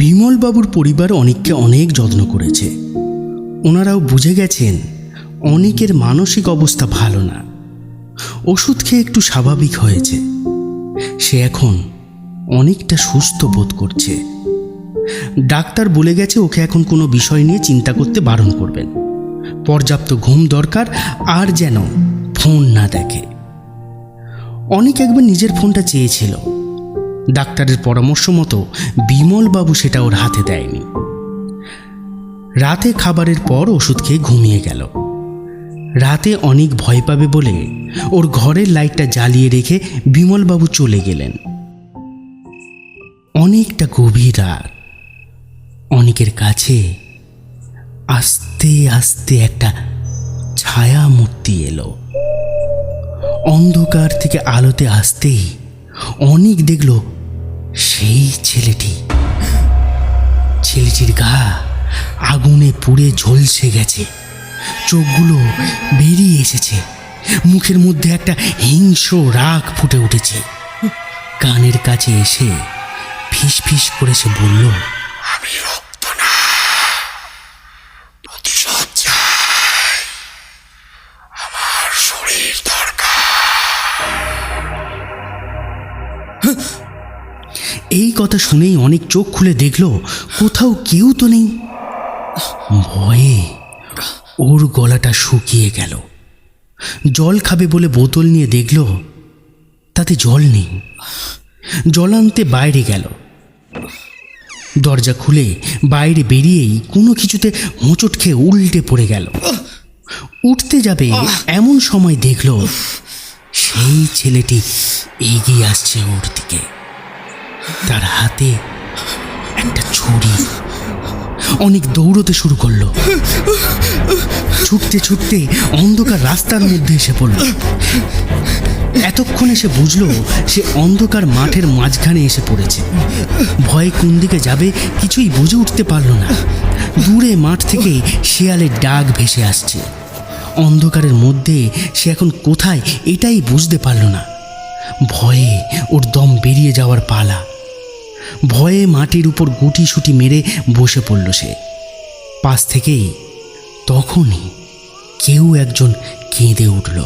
বিমলবাবুর পরিবার অনেককে অনেক যত্ন করেছে। ওনারাও বুঝে গেছেন, অনেকের মানসিক অবস্থা ভালো না। ওষুধ খেয়ে একটু স্বাভাবিক হয়েছে। সে এখন অনেকটা সুস্থ বোধ করছে। ডাক্তার বলে গেছে ওকে এখন কোনো বিষয় নিয়ে চিন্তা করতে বারণ করবেন। পর্যাপ্ত ঘুম দরকার, আর যেন ফোন না দেখে। অনেক একবার নিজের ফোনটা চেয়েছিল। ডাক্তারের পরামর্শ মতো বিমলবাবু সেটা ওর হাতে দেয়নি। রাতে খাবারের পর ওষুধ খেয়ে ঘুমিয়ে গেল। রাতে অনেক ভয় পাবে বলে ওর ঘরের লাইটটা জ্বালিয়ে রেখে বিমলবাবু চলে গেলেন। অনেকটা গভীর রাত। অনেকের কাছে আস্তে আস্তে একটা ছায়া মূর্তি এলো। অন্ধকার থেকে আলোতে আসতেই অনেক দেখল সেই ছেলেটি। ছেলেটির গা আগুনে পুড়ে ঝলসে গেছে। চোখগুলো বেরিয়ে এসেছে। মুখের মধ্যে একটা হিংস্র রাগ ফুটে উঠেছে। কানের কাছে এসে ফিস ফিস করে সে বলল, আমি রক্ত না আমার শরীর দরকার। এই কথা শুনেই অনেক চোখ খুলে দেখল, কোথাও কেউ তো নেই। ভয়ে ওর গলাটা শুকিয়ে গেল। জল খাবে বলে বোতল নিয়ে দেখল, তাতে জল নেই। জল আনতে বাইরে গেল। দরজা খুলে বাইরে বেরিয়েই কোনো কিছুতে হোঁচট খেয়ে উল্টে পড়ে গেল। উঠতে যাবে এমন সময় দেখল, সেই ছেলেটি এগিয়ে আসছে ওর দিকে। তার হাতে একটা ছুরি। অনেক দৌড়তে শুরু করল। ছুটতে ছুটতে অন্ধকার রাস্তার মধ্যে এসে পড়ল। এতক্ষণে সে বুঝলো, সে অন্ধকার মাঠের মাঝখানে এসে পড়েছে। ভয়ে কোন দিকে যাবে কিছুই বুঝে উঠতে পারল না। দূরে মাঠ থেকে শিয়ালের ডাক ভেসে আসছে। অন্ধকারের মধ্যে সে এখন কোথায় এটাই বুঝতে পারল না। ভয়ে ওর দম বেরিয়ে যাওয়ার পালা। ভয়ে মাটির উপর গুটি সুটি মেরে বসে পড়ল সে। পাশ থেকেই তখনই কেউ একজন কেঁদে উঠল।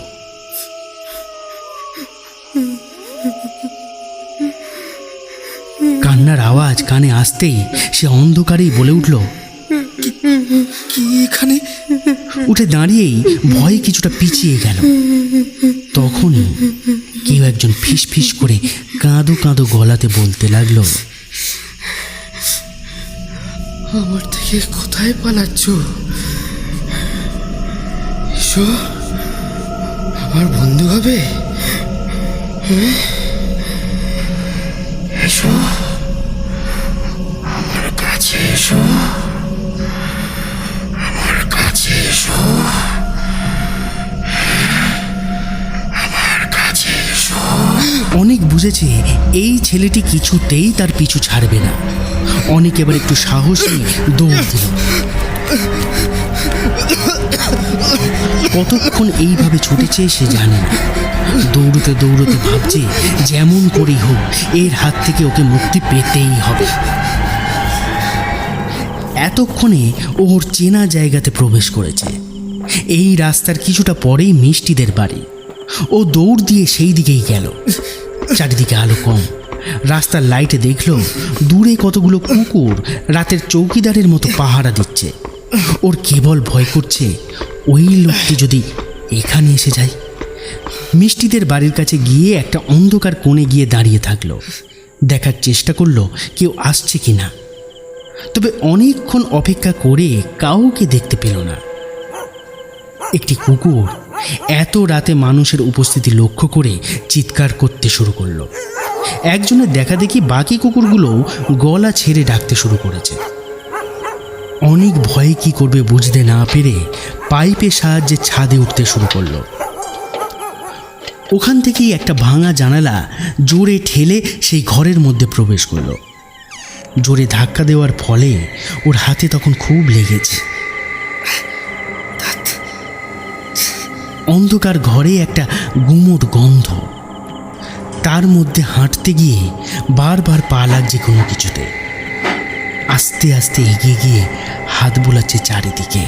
কান্নার আওয়াজ কানে আসতেই সে অন্ধকারেই বলে উঠল, কি এখানে? উঠে দাঁড়িয়েই ভয়ে কিছুটা পিছিয়ে গেল। তখনই কেউ একজন ফিস ফিস করে কাঁদো কাঁদো গলাতে বলতে লাগল আমার থেকে কোথায় পালাচ্ছ? এসো আমার বন্ধু হবে? হ্যাঁ? এসো। আমার কাছে এসো। আমার কাছে এসো। অনেক বুঝেছে এই ছেলেটি কিছুতেই তার পিছু ছাড়বে না। অনেক এবার একটু সাহস দৌড় দিল। কতক্ষণ এইভাবে ছুটেছে সে জানে না। দৌড়তে দৌড়তে ভাবছে যেমন করেই হোক, এর হাত থেকে ওকে মুক্তি পেতেই হবে। এতক্ষণে ওর চেনা জায়গাতে প্রবেশ করেছে। এই রাস্তার কিছুটা পরেই মিষ্টিদের বাড়ি। ও দৌড় দিয়ে সেই দিকেই গেল। চারিদিকে আলো কম। রাস্তার লাইটে দেখল, দূরে কতগুলো কুকুর রাতের চৌকিদারের মতো পাহারা দিচ্ছে। ওর কেবল ভয় করছে, ওই লোকটি যদি এখানে এসে যায়। মিষ্টিদের বাড়ির কাছে গিয়ে একটা অন্ধকার কোণে গিয়ে দাঁড়িয়ে থাকল। দেখার চেষ্টা করল, কেউ আসছে কি না তবে অনেকক্ষণ অপেক্ষা করে কাউকে দেখতে পেল না। একটি কুকুর এত রাতে মানুষের উপস্থিতি লক্ষ্য করে চিৎকার করতে শুরু করল। একজনের দেখা দেখি বাকি কুকুরগুলোও গলা ছেড়ে ডাকতে শুরু করেছে। অনেক ভয়ে কি করবে বুঝতে না পেরে পাইপের সাহায্যে ছাদে উঠতে শুরু করল। ওখান থেকেই একটা ভাঙা জানালা জোরে ঠেলে সেই ঘরের মধ্যে প্রবেশ করল। জোরে ধাক্কা দেওয়ার ফলে ওর হাতে তখন খুব লেগেছে। অন্ধকার ঘরে একটা গুমোট গন্ধ। তার মধ্যে হাঁটতে গিয়ে বারবার পা লাগছে কোনো কিছুতে। আস্তে আস্তে এগিয়ে গিয়ে হাত বোলাচ্ছে চারিদিকে।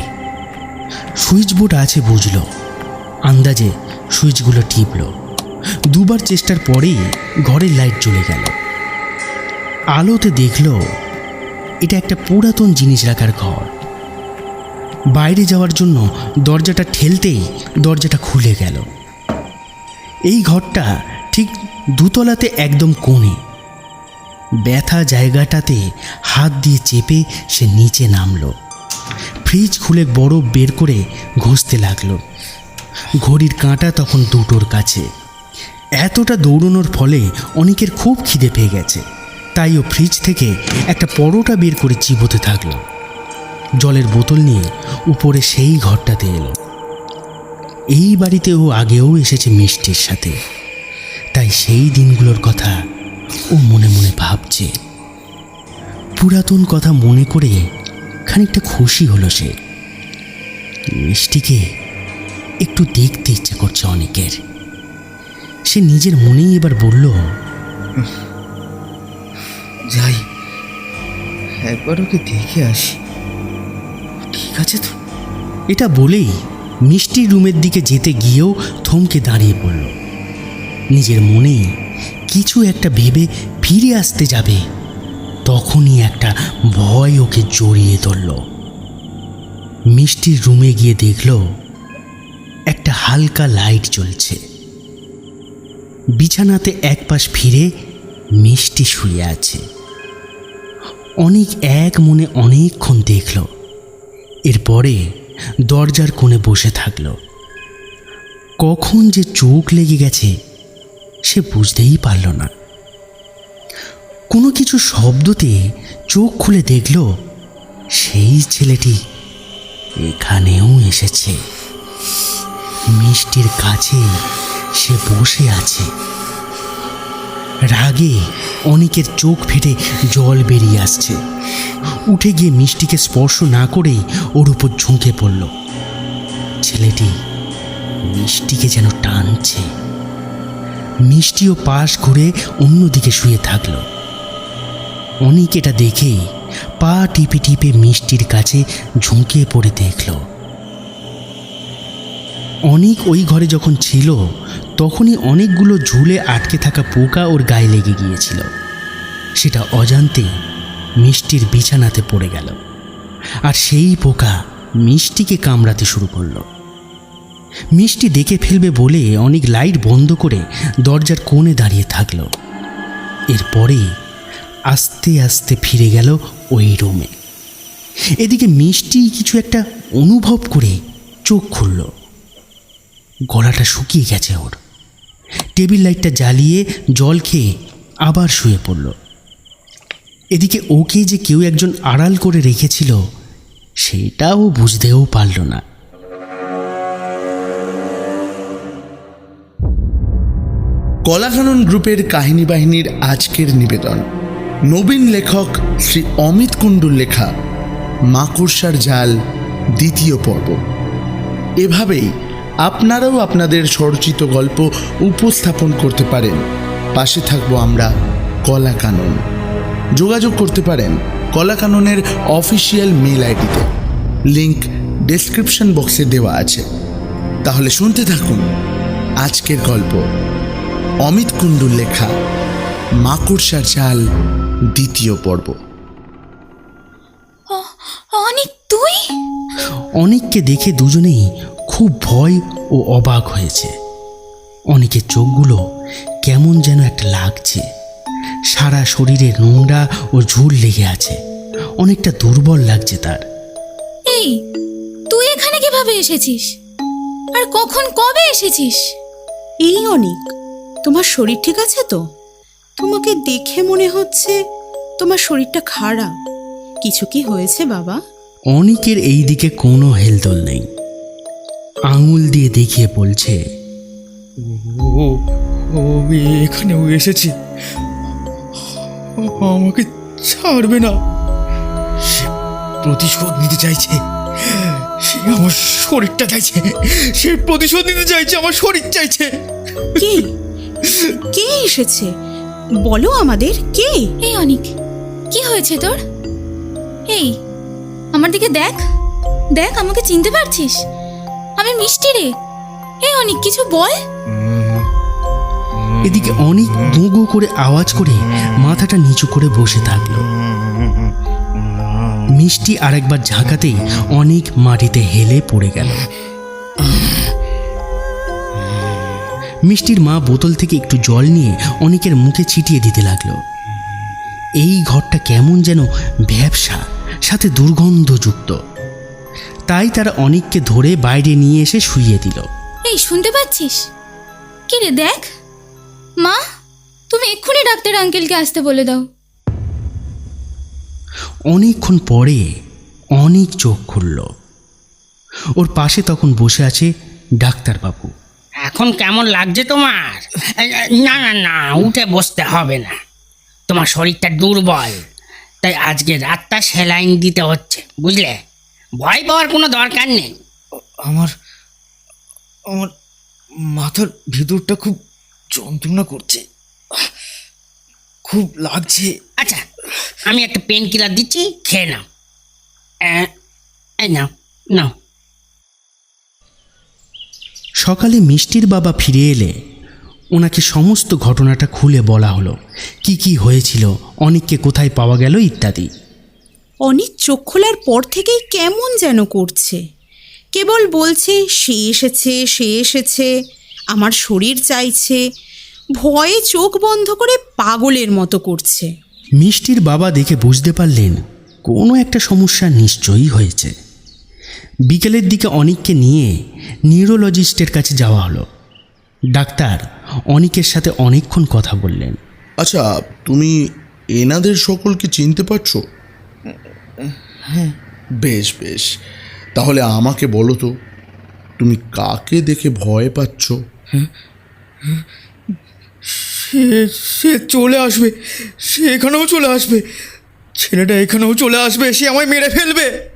সুইচ বোর্ড আছে বুঝলো। আন্দাজে সুইচগুলো টিপল। দুবার চেষ্টার পরেই ঘরের লাইট জ্বলে গেল। আলোতে দেখল, এটা একটা পুরাতন জিনিস রাখার ঘর। বাইরে যাওয়ার জন্য দরজাটা ঠেলতেই দরজাটা খুলে গেল। এই ঘরটা ঠিক দুতলাতে একদম কোণে। ব্যথা জায়গাটাতে হাত দিয়ে চেপে সে নিচে নামলো। ফ্রিজ খুলে বরফ বের করে ঘষতে লাগল। ঘড়ির কাঁটা তখন দুটোর কাছে। এতটা দৌড়নোর ফলে অনেকের খুব খিদে পেয়ে গেছে। তাই ও ফ্রিজ থেকে একটা পরোটা বের করে চিবোতে থাকল। জলের বোতল নিয়ে উপরে সেই ঘরটাতে এলো। এই বাড়িতে ও আগেও এসেছে মিষ্টির সাথে। তাই সেই দিনগুলোর কথা ও মনে মনে ভাবছে। পুরাতন কথা মনে করে খানিকটা খুশি হলো সে। মিষ্টিকে একটু দেখতে ইচ্ছে করছে অনেকের। সে নিজের মনেই এবার বলল যাই, একবার ওকে দেখে আসি। ঠিক আছে তো? এটা বলেই মিষ্টির রুমের দিকে যেতে গিয়েও থমকে দাঁড়িয়ে পড়ল। নিজের মনে কিছু একটা ভেবে ফিরে আসতে যাবে, তখনই একটা ভয় ওকে জড়িয়ে ধরল। মিষ্টির রুমে গিয়ে দেখল, একটা হালকা লাইট জ্বলছে। বিছানাতে এক পাশ ফিরে মিষ্টি শুয়ে আছে। অনেক এক মনে অনেকক্ষণ দেখল। এরপরে দরজার কোণে বসে থাকল। কখন যে চোখ লেগে গেছে, সে বুঝতেই পারল না। কোনো কিছু শব্দতে চোখ খুলে দেখল, সেই ছেলেটি এখানেও এসেছে। মিষ্টির কাছে সে বসে আছে। রাগে অনেকের চোখ ফেটে জল বেরিয়ে আসছে। উঠে গিয়ে মিষ্টিকে স্পর্শ না করেই ওর উপর ঝুঁকে পড়ল। ছেলেটি মিষ্টিকে যেন টানছে। মিষ্টিও পাশ ঘুরে অন্যদিকে শুয়ে থাকল। অনেক এটা দেখেই পা টিপে টিপে মিষ্টির কাছে ঝুঁকে পড়ে দেখল। অনেক ওই ঘরে যখন ছিল তখনই অনেকগুলো ঝুলে আটকে থাকা পোকা ওর গায়ে লেগে গিয়েছিল। সেটা অজান্তে মিষ্টির বিছানাতে পড়ে গেল। আর সেই পোকা মিষ্টিকে কামড়াতে শুরু করল। মিষ্টি দেখে ফেলবে বলে অনেক লাইট বন্ধ করে দরজার কোণে দাঁড়িয়ে থাকল। এরপরে আস্তে আস্তে ফিরে গেল ওই রুমে। এদিকে মিষ্টি কিছু একটা অনুভব করে চোখ খুলল। গলাটা শুকিয়ে গেছে ওর। টেবিল লাইটটা জ্বালিয়ে জল খেয়ে আবার শুয়ে পড়ল। এদিকে ওকে যে কেউ একজন আড়াল করে রেখেছিল, সেটাও বুঝতেও পারল না। কলাকানন গ্রুপের কাহিনী বাহিনীর আজকের নিবেদন। নবীন লেখক শ্রী অমিত কুণ্ডুর লেখা মাকড়সার জাল দ্বিতীয় পর্ব। এভাবেই আপনারাও আপনাদের স্বরচিত গল্প উপস্থাপন করতে পারেন। পাশে থাকব আমরা কলাকানন। যোগাযোগ করতে পারেন কলাকাননের অফিসিয়াল মেল আইডিতে। লিংক ডেসক্রিপশন বক্সে দেওয়া আছে। তাহলে শুনতে থাকুন আজকের গল্প। অমিত কুণ্ডুর লেখা মাকড়সার চাল দ্বিতীয় পর্ব। অনেক তুই? অনেককে দেখে দুজনেই খুব ভয় ও অবাক হয়েছে। অনেকের চোখগুলো কেমন যেন একটা লাগছে। সারা শরীরে নোংরা ও ঝুল লেগে আছে। অনেকটা দুর্বল লাগছে তার। এই তুই এখানে কীভাবে এসেছিস? আর কখন কবে এসেছিস? এই অনেক তোমার শরীর ঠিক আছে তো? তোমাকে দেখে মনে হচ্ছে তোমার শরীরটা খারাপ। কিছু কি হয়েছে বাবা? অনিকের এই দিকে কোনো হেলদোল নেই। আঙুল দিয়ে দেখিয়ে বলছে ও ও এখানেও এসেছে। আমাকে ছাড়বে না। সে প্রতিশোধ নিতে চাইছে। সে আমার শরীরটা চাইছে। সে প্রতিশোধ নিতে চাইছে আমার শরীর চাইছে। কে? কে এসেছে? বলো আমাদের কে? এই অনিক কি হয়েছে তোর? এই আমার দিকে দেখ। দেখ আমাকে চিনতে পারছিস? আমি মিষ্টি রে। এই অনিক, কিছু বল। এদিকে অনেক গুঁ করে আওয়াজ করে মাথাটা নিচু করে বসে থাকল। মিষ্টি আরেকবার ঝাঁকাতেই অনেক মাটিতে হেলে পড়ে গেল। মিষ্টির মা বোতল থেকে একটু জল নিয়ে অনেকের মুখে ছিটিয়ে দিতে লাগল। এই ঘরটা কেমন যেন ব্যবসা সাথে দুর্গন্ধযুক্ত। তাই তারা অনেককে ধরে বাইরে নিয়ে এসে শুইয়ে দিল। এই শুনতে পাচ্ছিস? কিরে দেখ। মা তুমি এক্ষুনি ডাক্তার আঙ্কেলকে আসতে বলে দাও। অনেকক্ষণ পরে অনেক চোখ খুলল। ওর পাশে তখন বসে আছে ডাক্তারবাবু। এখন কেমন লাগছে তোমার? না না না উঠে বসতে হবে না। তোমার শরীরটা দুর্বল তাই আজকে রাতটা সেলাইন দিতে হচ্ছে বুঝলে? ভয় পাওয়ার কোনো দরকার নেই। আমার আমার মাথার ভিতরটা খুব যন্ত্রণা করছে। খুব লাগছে। আচ্ছা আমি একটা পেন কিলার দিচ্ছি খেয়ে নাও। নাও নাও। সকালে মিষ্টির বাবা ফিরে এলে ওনাকে সমস্ত ঘটনাটা খুলে বলা হলো। কি কি হয়েছিল অনেককে কোথায় পাওয়া গেল ইত্যাদি। অনেক চোখ খোলার পর থেকেই কেমন যেন করছে। কেবল বলছে সে এসেছে সে এসেছে আমার শরীর চাইছে। ভয়ে চোখ বন্ধ করে পাগলের মতো করছে। মিষ্টির বাবা দেখে বুঝতে পারলেন কোনো একটা সমস্যা নিশ্চয়ই হয়েছে। বিকেলের দিকে অনিককে নিয়ে নিউরোলজিস্টের কাছে যাওয়া হলো। ডাক্তার অনিকের সাথে অনেকক্ষণ কথা বললেন। আচ্ছা তুমি এনাদের সকলকে চিনতে পারছ? বেশ বেশ। তাহলে আমাকে বলো তো তুমি কাকে দেখে ভয় পাচ্ছ? সে সে চলে আসবে সে এখানেও চলে আসবে। ছেলেটা এখানেও চলে আসবে সে আমায় মেরে ফেলবে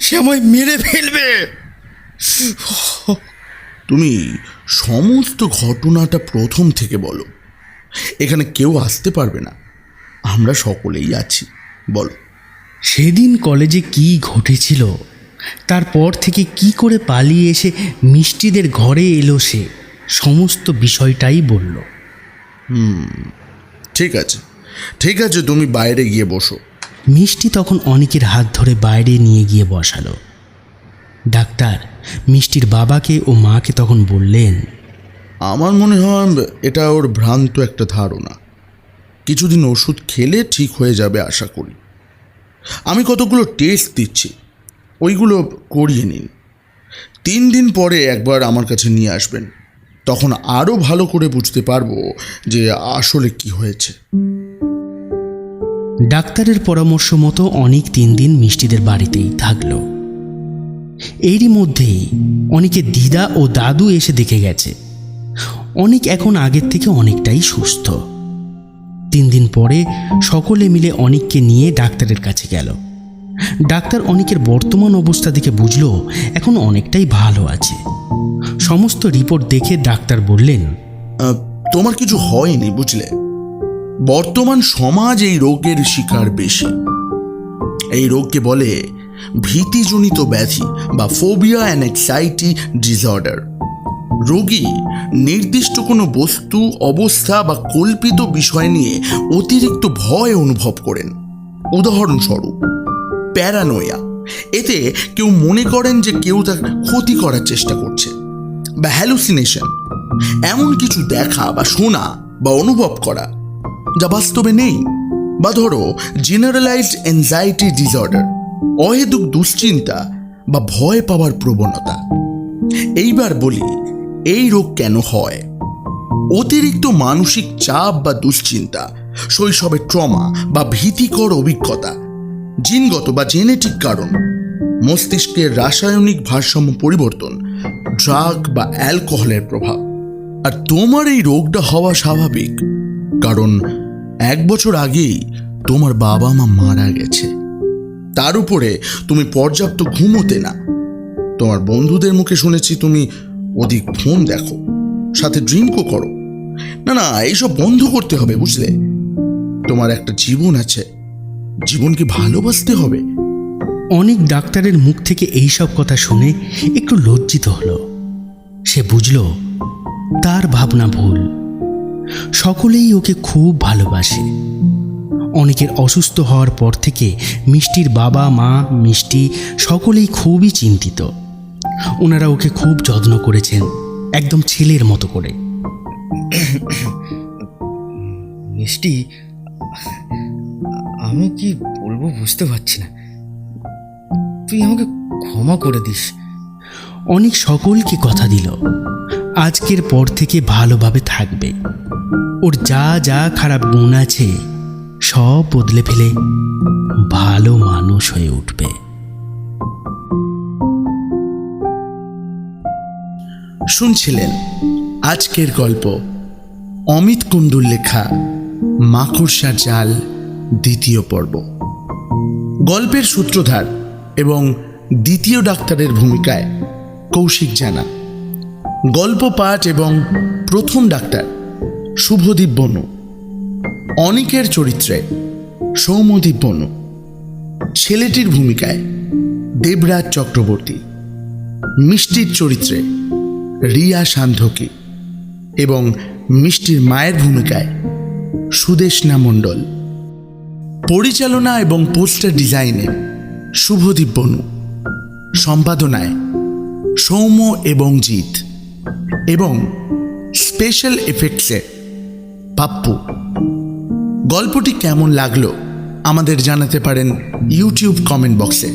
সে আমায় মেরে ফেলবে। তুমি সমস্ত ঘটনাটা প্রথম থেকে বলো। এখানে কেউ আসতে পারবে না। আমরা সকলেই আছি বলো। সেদিন কলেজে কি ঘটেছিল? তারপর থেকে কি করে পালিয়ে এসে মিষ্টিদের ঘরে এলো সে? সমস্ত বিষয়টাই বলল। ঠিক আছে। ঠিক আছে তুমি বাইরে গিয়ে বসো। মিষ্টি তখন অনেকের হাত ধরে বাইরে নিয়ে গিয়ে বসালো। ডাক্তার মিষ্টির বাবাকে ও মাকে তখন বললেন আমার মনে হয় এটা ওর ভ্রান্ত একটা ধারণা। কিছুদিন ওষুধ খেলে ঠিক হয়ে যাবে আশা করি। আমি কতগুলো টেস্ট দিচ্ছি, ওইগুলো করিয়ে নিন। তিন দিন পরে একবার আমার কাছে নিয়ে আসবেন। তখন আরও ভালো করে বুঝতে পারব যে আসলে কি হয়েছে। ডাক্তারের পরামর্শ মতো অনেক তিন দিন মিষ্টিদের বাড়িতেই থাকল। এরই মধ্যেই অনেকে দিদা ও দাদু এসে দেখে গেছে। অনেক এখন আগের থেকে অনেকটাই সুস্থ। তিন দিন পরে সকলে মিলে অনেককে নিয়ে ডাক্তারের কাছে গেল। ডাক্তার অনেকের বর্তমান অবস্থা দেখে বুঝলো এখন অনেকটাই ভালো আছে। সমস্ত রিপোর্ট দেখে ডাক্তার বললেন তোমার কিছু হয়নি বুঝলে? বর্তমান সমাজ এই রোগের শিকার বেশি। এই রোগকে বলে ভীতিজনিত ব্যাধি বা ফোবিয়া অ্যান্ড অ্যাংজাইটি ডিসঅর্ডার। রোগী নির্দিষ্ট কোনো বস্তু, অবস্থা বা কল্পিত বিষয় নিয়ে অতিরিক্ত ভয় অনুভব করেন। উদাহরণস্বরূপ, প্যারানোয়া। এতে কেউ মনে করেন যে কেউ তার ক্ষতি করার চেষ্টা করছে বা হ্যালুসিনেশন এমন কিছু দেখা বা শোনা বা অনুভব করা যা বাস্তবে নেই। বা ধরো জেনারেলাইজড এনজাইটি ডিসঅর্ডার অহেতুক দুশ্চিন্তা বা ভয় পাওয়ার প্রবণতা। এইবার বলি এই রোগ কেন হয়? অতিরিক্ত মানসিক চাপ বা দুশ্চিন্তা, শৈশবে ট্রমা বা ভীতিকর অভিজ্ঞতা, জিনগত বা জেনেটিক কারণ, মস্তিষ্কের রাসায়নিক ভারসাম্য পরিবর্তন, ড্রাগ বা অ্যালকোহলের প্রভাব। আর তোমার এই রোগটা হওয়া স্বাভাবিক, কারণ এক বছর আগেই তোমার বাবা মা মারা গেছে। তার উপরে তুমি পর্যাপ্ত ঘুমোতে না। তোমার বন্ধুদের মুখে শুনেছি তুমি অধিক ফোন দেখো, সাথে ড্রিঙ্কও করো। না না, এইসব বন্ধ করতে হবে, বুঝলে? তোমার একটা জীবন আছে, জীবনকে ভালোবাসতে হবে। অনেক ডাক্তারের মুখ থেকে এই সব কথা শুনে একটু লজ্জিত হলো। সে বুঝল, তার ভাবনা ভুল। সকলেই ওকে খুব ভালোবাসে। অনেকের অসুস্থ হওয়ার পর থেকে মিষ্টির বাবা, মা, মিষ্টি সকলেই খুবই চিন্তিত। ওনারা ওকে খুব যত্ন করেছেন একদম ছেলের মতো করে। মিষ্টি আমি কি বলব বুঝতে পারছি না। তুই আমাকে ক্ষমা করে দিস। অনেক সকলকে কথা দিল। আজকের পর থেকে ভালোভাবে থাকবে। ওর যা যা খারাপ গুণ আছে সব বদলে ফেলে ভালো মানুষ হয়ে উঠবে। শুনছিলেন আজকের গল্প অমিত কুণ্ডুর লেখা মাকড়সার জাল দ্বিতীয় পর্ব। গল্পের সূত্রধার এবং দ্বিতীয় ডাক্তারের ভূমিকায় কৌশিক জানা। গল্প পাঠ এবং প্রথম ডাক্তার শুভদীপ বনু। অনিকের চরিত্রে সৌমদীপ বনু। ছেলেটির ভূমিকায় দেবরাজ চক্রবর্তী। মিষ্টির চরিত্রে রিয়া সান্ধকী এবং মিষ্টির মায়ের ভূমিকায় সুদেশনা মণ্ডল। পরিচালনা এবং পোস্টার ডিজাইনে শুভদীপ বনু। সম্পাদনায় সৌম্য এবং জিৎ। এবং স্পেশাল এফেক্টসে পাপ্পু। গল্পটি কেমন লাগল আমাদের জানাতে পারেন ইউটিউব কমেন্ট বক্সে।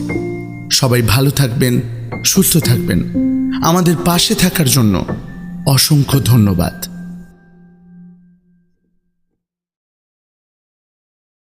সবাই ভালো থাকবেন, সুস্থ থাকবেন। আমাদের পাশে থাকার জন্য অসংখ্য ধন্যবাদ।